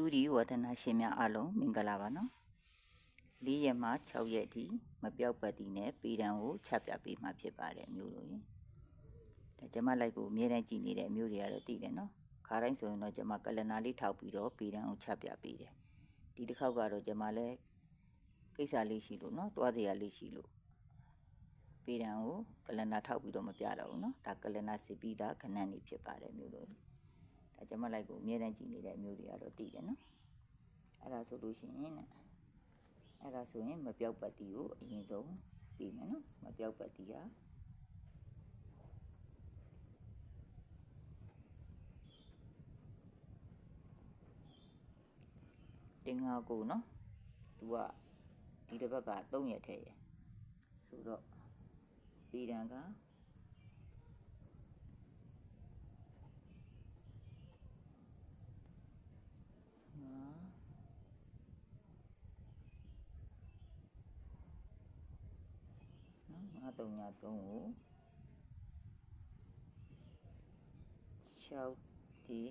တူဒီဝဒနာရှင်များအားလုံးမင်္ဂလာပါနော်၄ရက်မှ6ရက်အထိမပြောက်ပတ်တည်နဲ့ပေတံကိုချက်ပြပေးမှဖြစ်ပါတယ်အမျိုးတို့ရင်ဒါကျမလိုက်ကိုအမြဲတမ်းကြည်နေတဲ့အမျိုးတွေကတော့တည်တယ်နော်ခါတိုင်းဆိုရင်တော့ကျမကလနာလေးထောက်ပြီးတော့ပေတံကိုချက်ပြပေးတယ်ဒီတစ်ခေါက်ကတော့ကျမလည်းကိစ္စလေးရှိလို့နော်သွားတရားလေးရှိလို့ပေတံကိုကလနာထောက်ပြီးတော့မပြတော့ဘူးနော်ဒါကလနာစစ်ပြီးသားခဏနေဖြစ်ပါတယ်မျိုးတို့ ဒါကျမလိုက်ကိုအမြဲတမ်းကြည့်နေတဲ့အမျိုးတွေကတော့တည်တယ်နော်အဲ့ဒါဆိုလို့ရှိရင်တဲ့အဲ့ဒါဆိုရင်မပြောက်ပတ်တီကိုအရင်ဆုံးပြီးမယ်နော်မပြောက်ပတ်တီဟာတင်ငါကိုနော် तू ကဒီတစ်ဘက်က3ရက်ထဲရယ်ဆိုတော့ပြီးတန်က 533ကို6ဒီ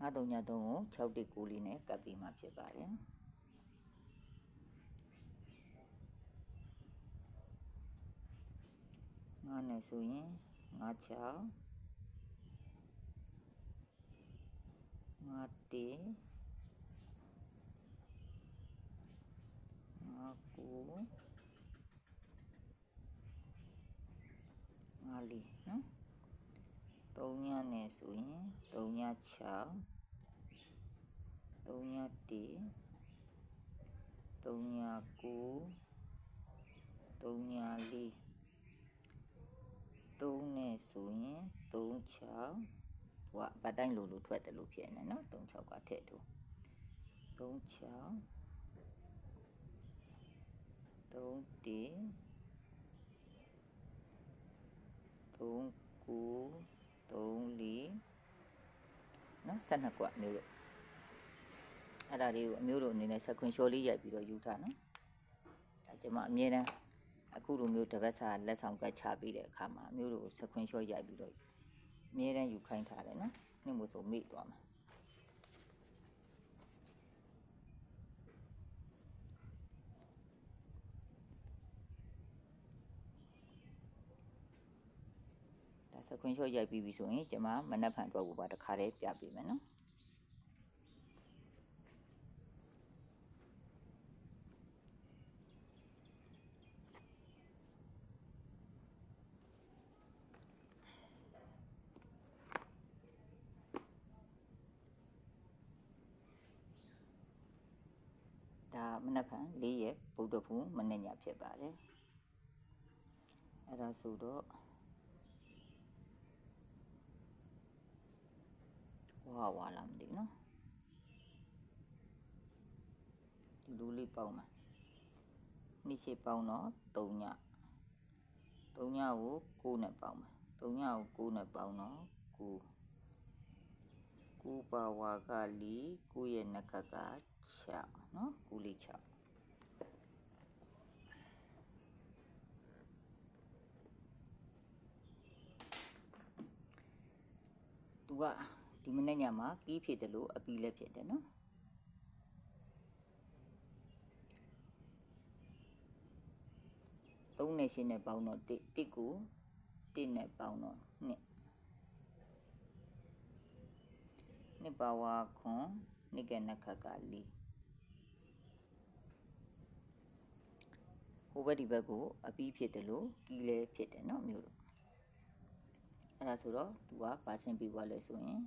ငါတုံညာတုံးကို6တိကိုလေးနဲ့ကပ်ပြီးမှဖြစ်ပါတယ်ငါနဲ့ဆိုရင်ငါ6ငါ1 ငါကိုငါလေးနော်3ညနဲ့ဆိုရင်3ည6 3ညတေ3ည9 3ညလေး3နဲ့ဆိုရင်3 6ဟိုကဗတ်တိုင်းလိုလိုထွက်တယ်လို့ဖြစ်နေနော်3 6ကထည့်ထိုး3 6 3တေ3 9 3 4နော်12ကွမျိုးလို့အဲ့ဒါလေးကိုအမျိုးတို့အနေနဲ့စခွန်လျှော်လေးရိုက်ပြီးတော့ယူထားနော်ဒါကျွန်မအမြဲတမ်းအခုလိုမျိုးတပတ်စာလက်ဆောင်ကတ်ချပေးတဲ့အခါမှာအမျိုးတို့စခွန်လျှော်ရိုက်ပြီးတော့အမြဲတမ်းယူခိုင်းထားတယ်နော်နှိမ့်မို့ဆိုမေ့သွားမှာဒါ စခွန်လျှော်ရိုက်ပြီးပြီဆိုရင်ကျွန်မမနက်ဖြန်တော့ဘူးပါတခါတည်းပြပေးမယ်နော်ဒါမနက်ဖြန်၄ရက်ဗုဒ္ဓဖူးမနေ့ညဖြစ်ပါတယ်အဲ့ဒါဆိုတော့ ပါဝါလားမသိဘူးနော်ဒီလိုလေးပေါင်းမှာနေ့ရှိပေါင်းတော့3ည3ညကို6နဲ့ပေါင်းမှာ3ညကို6နဲ့ပေါင်းတော့9 9ပါဝါက4 9ရဲ့နှက်ကက6နော်9လေး6သူက ဒီမနေ့ညမှာကီးဖြစ်တယ်လို့အပီလည်းဖြစ်တယ်เนาะ3နဲ့8နဲ့ပေါင်းတော့1 1ကို1နဲ့ပေါင်းတော့2နှစ်ပါဝါခွန်နိကနခကလီဟိုဘက်ဒီဘက်ကိုအပီးဖြစ်တယ်လို့ကီးလဲဖြစ်တယ်เนาะမျိုးတို့အဲ့ဒါဆိုတော့သူကပါစင်ပြီးသွားလဲဆိုရင်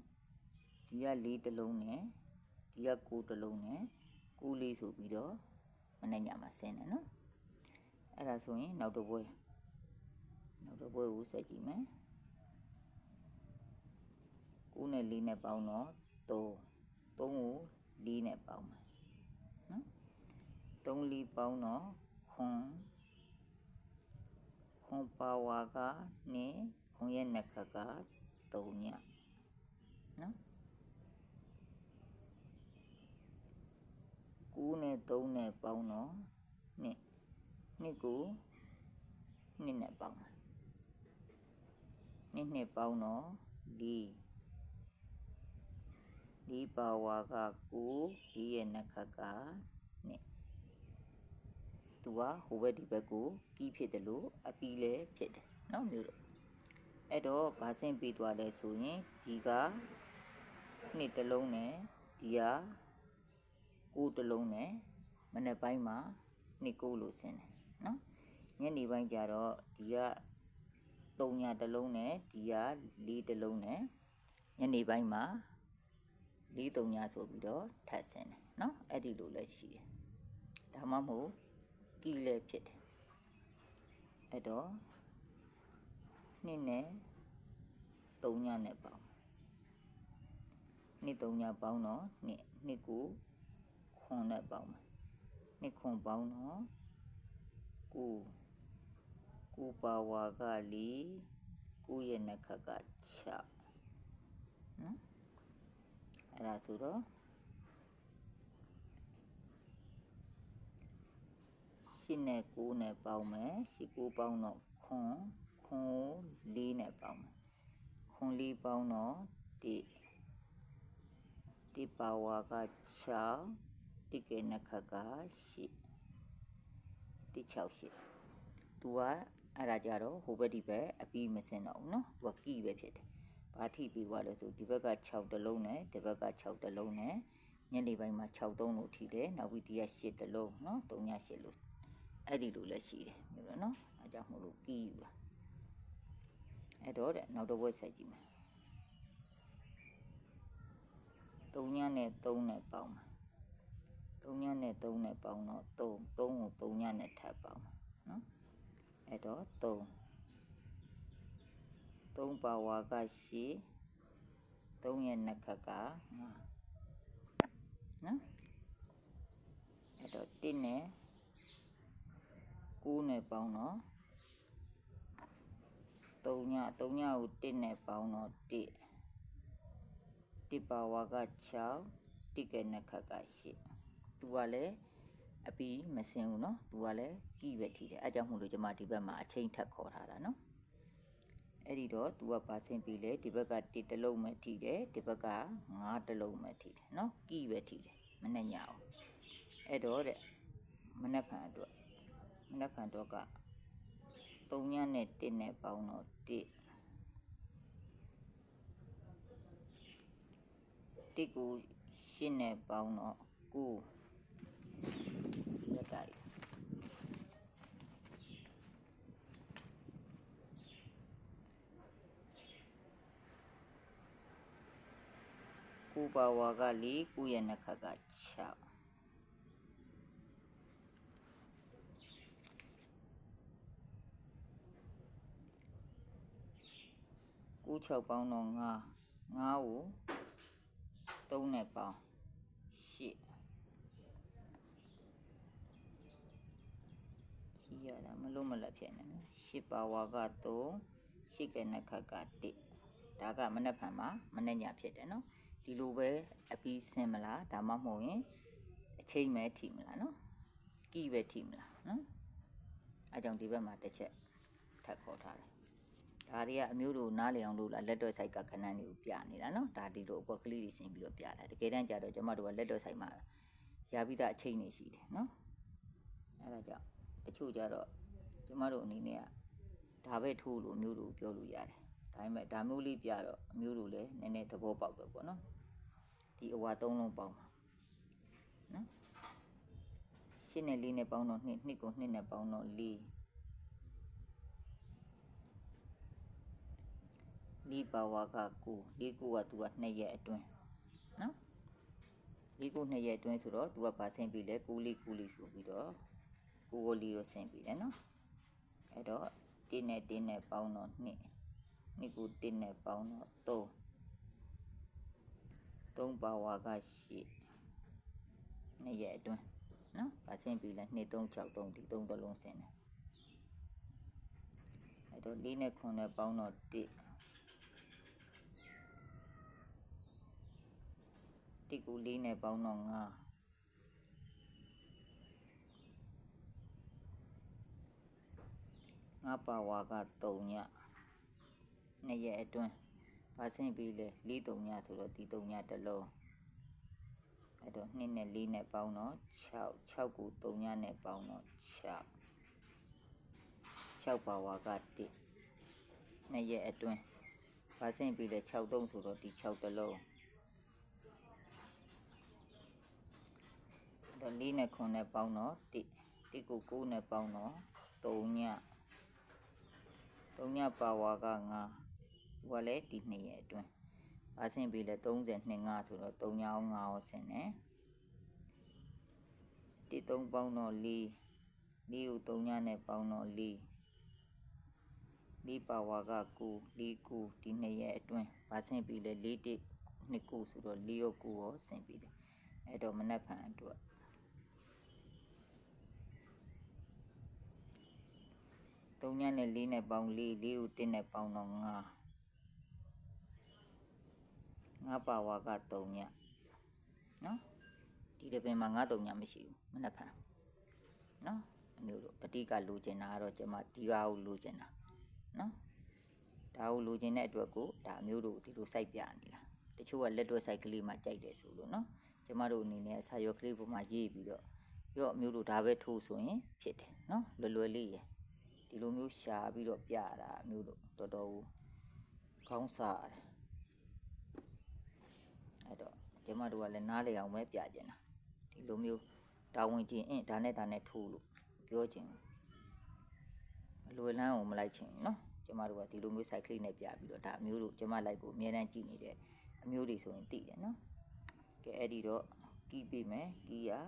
ဒီက၄တလုံးနဲ့ဒီက၉တလုံးနဲ့၉လေးဆိုပြီးတော့မနေ့ညမှာဆင်းတယ်နော်အဲ့ဒါဆိုရင်နောက်တစ်ပွဲနောက်တစ်ပွဲကိုဆက်ကြည့်မယ်9နဲ့4နဲ့ပေါင်းတော့3 3ကို4နဲ့ပေါင်းမှာနော်3 4ပေါင်းတော့ခွန်ခွန်ပါဝါက2ခွန်ရဲ့နှက်ခတ်က3ည 9နဲ့3နဲ့ပေါင်းတော့နှစ်နှစ်ကိုနှစ်နဲ့ပေါင်းမှာနှစ်နှစ်ပေါင်းတော့လေးလေးပါဝါကကိုလေးရဲ့နှက်ခတ်ကနှစ်သူကဟိုဘက်ဒီဘက်ကိုကီးဖြစ်တယ်လို့အပီးလည်းဖြစ်တယ်နော်မျိုးတို့အဲ့တော့ဗာဆင့်ပေးသွားလဲဆိုရင်ဒီကနှစ်တစ်လုံးနဲ့ဒီက ကိုတစ်လုံးနဲ့မနေ့ပိုင်းမှာနှစ်ကိုလို့ဆင်းတယ်နော်ညနေပိုင်းကျတော့ဒီက3ညတစ်လုံးနဲ့ဒီက4တစ်လုံးနဲ့ညနေပိုင်းမှာ4 3ညဆိုပြီးတော့ထပ်ဆင်းတယ်နော်အဲ့ဒီလိုလည်းရှိတယ်ဒါမှမဟုတ်ကီလည်းဖြစ်တယ်အဲ့တော့နှစ်နဲ့3ညနဲ့ပေါင်းနှစ်3ညပေါင်းတော့နှစ်နှစ်ကို ခွန်နဲ့ပေါင်းမယ်နှစ်ခွန်ပေါင်းတော့ကိုကိုပါဝါကလေးကိုရဲ့နှက်ခတ်က6နော်အဲ့ဒါဆိုတော့ရှင်းနဲ့9နဲ့ပေါင်းမယ်ရှင်း9ပေါင်းတော့ခွန်ခွန်4နဲ့ပေါင်းမယ်ခွန်4ပေါင်းတော့1တိပါဝါက6 တိကေနခကရှိတိ6ရှိသူကအဲ့ဒါကြတော့ဟိုဘက်ဒီဘက်အပြီးမစင်တော့ဘူးနော်သူကကီးပဲဖြစ်တယ်ဘာထိပြီးွားလဲဆိုဒီဘက်က6တလုံးနဲ့ဒီဘက်က6တလုံးနဲ့ညနေပိုင်းမှာ6တုံးလို့ထိတယ်နောက်ပြီးဒီက8တလုံးနော်3ည8လို့အဲ့ဒီလိုလည်းရှိတယ်မျိုးလို့နော်အဲကြောင့်မို့လို့ကီးယူတာအဲ့တော့တဲ့နောက်တော့ဝက်ဆက်ကြည့်မယ်3ညနဲ့3နဲ့ပေါင်းပါ 3ညနဲ့3နဲ့ပေါင်းတော့3 3ကို3ညနဲ့ထပ်ပေါင်းနော်အဲ့တော့3 3ပါဝါက8 3ရဲ့နှစ်ခက်က9နော်အဲ့တော့1နဲ့9နဲ့ပေါင်းတော့3ည3ညကို1နဲ့ပေါင်းတော့1 1ပါဝါက6 1ကနှစ်ခက်က8 သူကလည်းအပီးမစင်ဘူးเนาะသူကလည်းကီးပဲထိတယ်အဲကြောင့်မို့လို့ကျွန်မဒီဘက်မှာအချိန်ထပ်ခေါ်ထားတာเนาะအဲ့ဒီတော့သူကပါဆင်းပြီးလေဒီဘက်က1တလုံးပဲထိတယ်ဒီဘက်က9တလုံးပဲထိတယ်เนาะကီးပဲထိတယ်မနဲ့ညအောင်အဲ့တော့တဲ့မနဲ့ဖန်အတွက်မနဲ့ဖန်တော့က3ညနဲ့1နဲ့ပေါင်းတော့1 1ကို8နဲ့ပေါင်းတော့9 ရက်တိုင်းကိုပါဝါက၄ကိုရဲ့နှခတ်က6ကို6ပေါင်းတော့9 9ကို3နဲ့ပေါင်း8ရှိ ရတာမလို့မလက်ဖြစ်နေနော်8ပါဝါက3 8ကနခတ်က1ဒါကမနေ့ဖန်မှာမနေ့ညဖြစ်တယ်နော်ဒီလိုပဲအပြီးဆင်းမလားဒါမှမဟုတ်ရင်အချိန်မဲထိမလားနော်ကီပဲထိမလားနော်အဲကြောင့်ဒီဘက်မှာတစ်ချက်ထပ်ခေါ်ထားတယ်ဒါတွေကအမျိုးတို့နားလည်အောင်လို့လားလက်တော့ဆိုင်ကခဏန်းတွေကိုပြနေတာနော်ဒါဒီလိုအပေါ်ကလေးတွေဆင်းပြီးတော့ပြတာတကယ်တမ်းကျတော့ကျမတို့ကလက်တော့ဆိုင်မှာရပြီးသားအချိန်တွေရှိတယ်နော်အဲဒါကြောင့် တချို့ကျတော့ကျမတို့အနေနဲ့ကဒါပဲထိုးလို့အမျိုးတို့ပြောလို့ရတယ်ဒါပေမဲ့ဒါမျိုးလေးပြတော့အမျိုးတို့လည်းနည်းနည်းသဘောပေါက်တော့ပေါ့နော်ဒီအဝါသုံးလုံးပေါင်းပါနော်ရှင်းနဲ့လေးနဲ့ပေါင်းတော့နှစ်နှစ်ကိုနှစ်နဲ့ပေါင်းတော့လေးလေးပါဝါကကိုလေးကိုကသူက2ရက်အတွင်းနော်လေးကို2ရက်အတွင်းဆိုတော့သူကပါဆင်းပြီလေကိုလေးကိုလေးဆိုပြီးတော့ ကိုကိုလေးကိုဆင်းပြီလေနော်အဲ့တော့တင်းနဲ့တင်းနဲ့ပေါင်းတော့နှစ်နှစ်ကိုတင်းနဲ့ပေါင်းတော့3 3ပါဝါက8နှစ်ရက်အတွင်းနော်ပါဆင်းပြီလေ2 3 6 3ဒီ3သလုံးဆင်းတယ်အဲ့တော့4နဲ့9နဲ့ပေါင်းတော့1တိကူလေးနဲ့ပေါင်းတော့9 ငါပါဝါက3ညနှစ်ရက်အတွင်းဘာဆင့်ပြီးလဲလေးတုံညဆိုတော့ဒီတုံညတစ်လုံးအဲ့တော့2နဲ့4နဲ့ပေါင်းတော့6 6ကိုတုံညနဲ့ပေါင်းတော့6 6ပါဝါက1နှစ်ရက်အတွင်းဘာဆင့်ပြီးလဲ6တုံးဆိုတော့ဒီ6တစ်လုံးအဲ့တော့4နဲ့9နဲ့ပေါင်းတော့1 1ကို9နဲ့ပေါင်းတော့3ည 3ညပါဝါက9ဟိုကလည်းဒီနှစ်ရက်အတွင်းဘာဆင့်ပြီးလဲ30နှစ်5ဆိုတော့3ညောင်း5ရောဆင်းတယ်1 3ပေါင်းတော့4 4ကို3ညနဲ့ပေါင်းတော့4၄ပါဝါက9 4 9ဒီနှစ်ရက်အတွင်းဗာဆင့်ပြီးလဲ4တစ်နှစ်9ဆိုတော့4ရော9ရောဆင့်ပြီးတယ်အဲ့တော့မနက်ဖြန်အတွက် 3ညနဲ့4နဲ့ပေါင်း4 4ကို1နဲ့ပေါင်းတော့9 9ပါဝါက3ညနော်ဒီတစ်ပင်မှာ9 3ညမရှိဘူးမနက်ဖြန်နော်အမျိုးတို့အတိကလိုချင်တာကတော့ကျွန်မဒီကားကိုလိုချင်တာနော်ဒါကိုလိုချင်တဲ့အတွက်ကိုဒါအမျိုးတို့ဒီလိုစိုက်ပြနေတာတချို့ကလက်တွဲစိုက်ကလေးမှကြိုက်တယ်ဆိုလို့နော်ကျမတို့အနေနဲ့ဆာရွက်ကလေးပေါ်မှာရေးပြီးတော့ရော့အမျိုးတို့ဒါပဲထိုးဆိုရင်ဖြစ်တယ်နော်လွယ်လွယ်လေးရယ် ဒီလိုမျိုးရှာပြီးတော့ပြတာမျိုးလို့တော်တော်ကိုခေါင်းစားတယ်အဲ့တော့ကျမတို့ကလည်းနားလေအောင်ပဲပြကြင်တာဒီလိုမျိုးတာဝန်ကျင်အင်းဒါနဲ့ဒါနဲ့ထိုးလို့ပြောခြင်းအလွယ်လန်းအောင်မလိုက်ချင်နော်ကျမတို့ကဒီလိုမျိုး site click နဲ့ပြပြီးတော့ဒါအမျိုးတို့ကျမလိုက်ကိုအများတန်းကြည့်နေတဲ့အမျိုးတွေဆိုရင်သိတယ်နော်ကဲအဲ့ဒီတော့ key ပေးမယ် key ရာ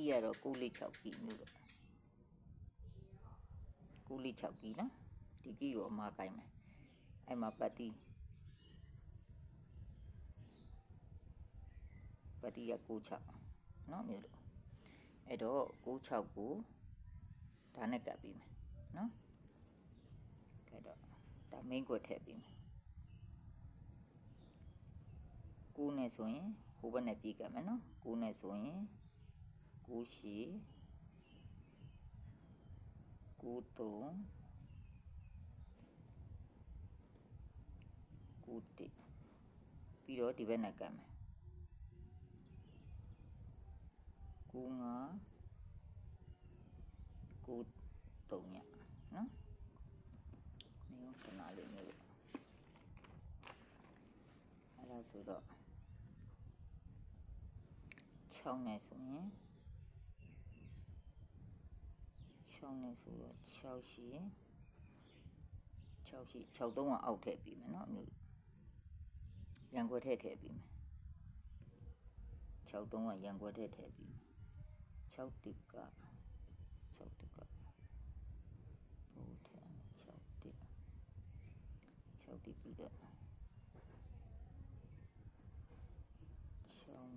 ကြီးကတော့6လေး6ကြီးမျိုးတော့6လေး6ကြီးနော်ဒီကြီးကိုအမကိုင်းမယ်အဲ့မှာပတ်တီပတ်တီက96နော်မျိုးတော့အဲ့တော့96ကိုဒါနဲ့ကပ်ပြီးမယ်နော်ကဲတော့ဒါ main ကိုထည့်ပြီးမယ်ကိုနဲ့ဆိုရင်ဟိုဘက်နဲ့ပြေးကပ်မယ်နော်ကိုနဲ့ဆိုရင် 9ရှိ9 3 9တိပြီးတော့ဒီဘက်နဲ့ကပ်မယ်ကူငါကူတုံညနော်နေရောခဏလေးမျိုးအဲ့ဒါဆိုတော့6နဲ့ဆိုရင် 6နဲ့ဆိုတော့6ရှိ6ရှိ6သုံးကအောက်ထည့်ပြီးမယ်နော်အမျိုးရန်ခွက်ထည့်ထည့်ပြီးမယ်6သုံးကရန်ခွက်ထည့်ထည့်ပြီးမယ်6တိက6တိကဘုထံ6တိ6တိပြီးတော့6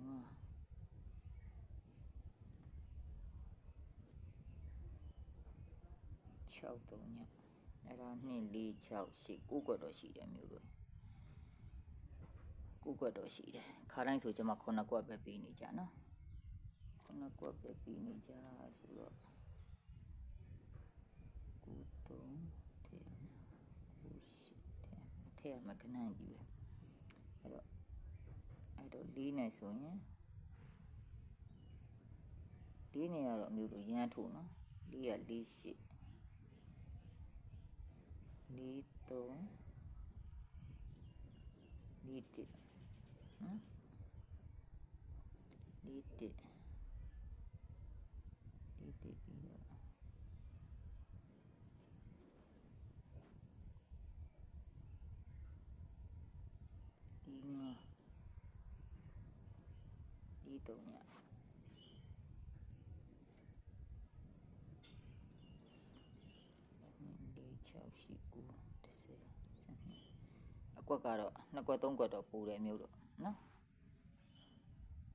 ငါ 6 3ညအဲ့ဒါ2 4 6 8 9ကွက်တော့ရှိတယ်မျိုးတို့9ကွက်တော့ရှိတယ်ခါတိုင်းဆိုကျွန်မ9ကွက်ပဲပြီးနေကြနော်9ကွက်ပဲပြီးနေကြဆိုတော့9 3 10 9 10ထဲမှာခဏကြီးပဲအဲ့တော့အဲ့တော့၄နဲ့ဆိုရင်၄နဲ့ကတော့အမျိုးလိုရမ်းထို့နော်၄က၄8 dihitung didik. Hmm? didik. Didik tidak ini hitungnya အကွက်ကတော့နှစ်ကွက်သုံးကွက်တော့ပူတယ်မျိုးတော့နော်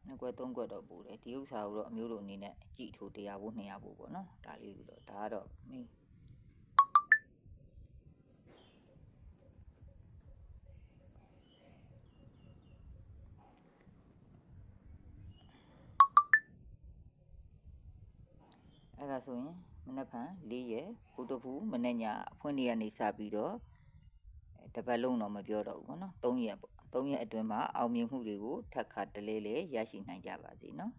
နှစ်ကွက်သုံးကွက်တော့ပူတယ်ဒီဥစ္စာကိုတော့အမျိုးတို့အနေနဲ့ကြည့်ထိုး100ဘူး200ဘူးပေါ့နော်ဒါလေးပြီးတော့ဒါကတော့မင်းအဲ့ဒါဆိုရင်မနက်ဖြန်၄ရက်ဘုဒ္ဓဖူးမနေ့ညအဖွင့်နေ့ကနေစပြီးတော့အဲ တစ်ပတ်လုံးတော့မပြောတော့ဘူးပေါ့နော်၃ရက်ပေါ့၃ရက်အတွင်းမှာအောင်မြင်မှုတွေကိုထပ်ခါတလဲလဲရရှိနိုင်ကြပါစေနော်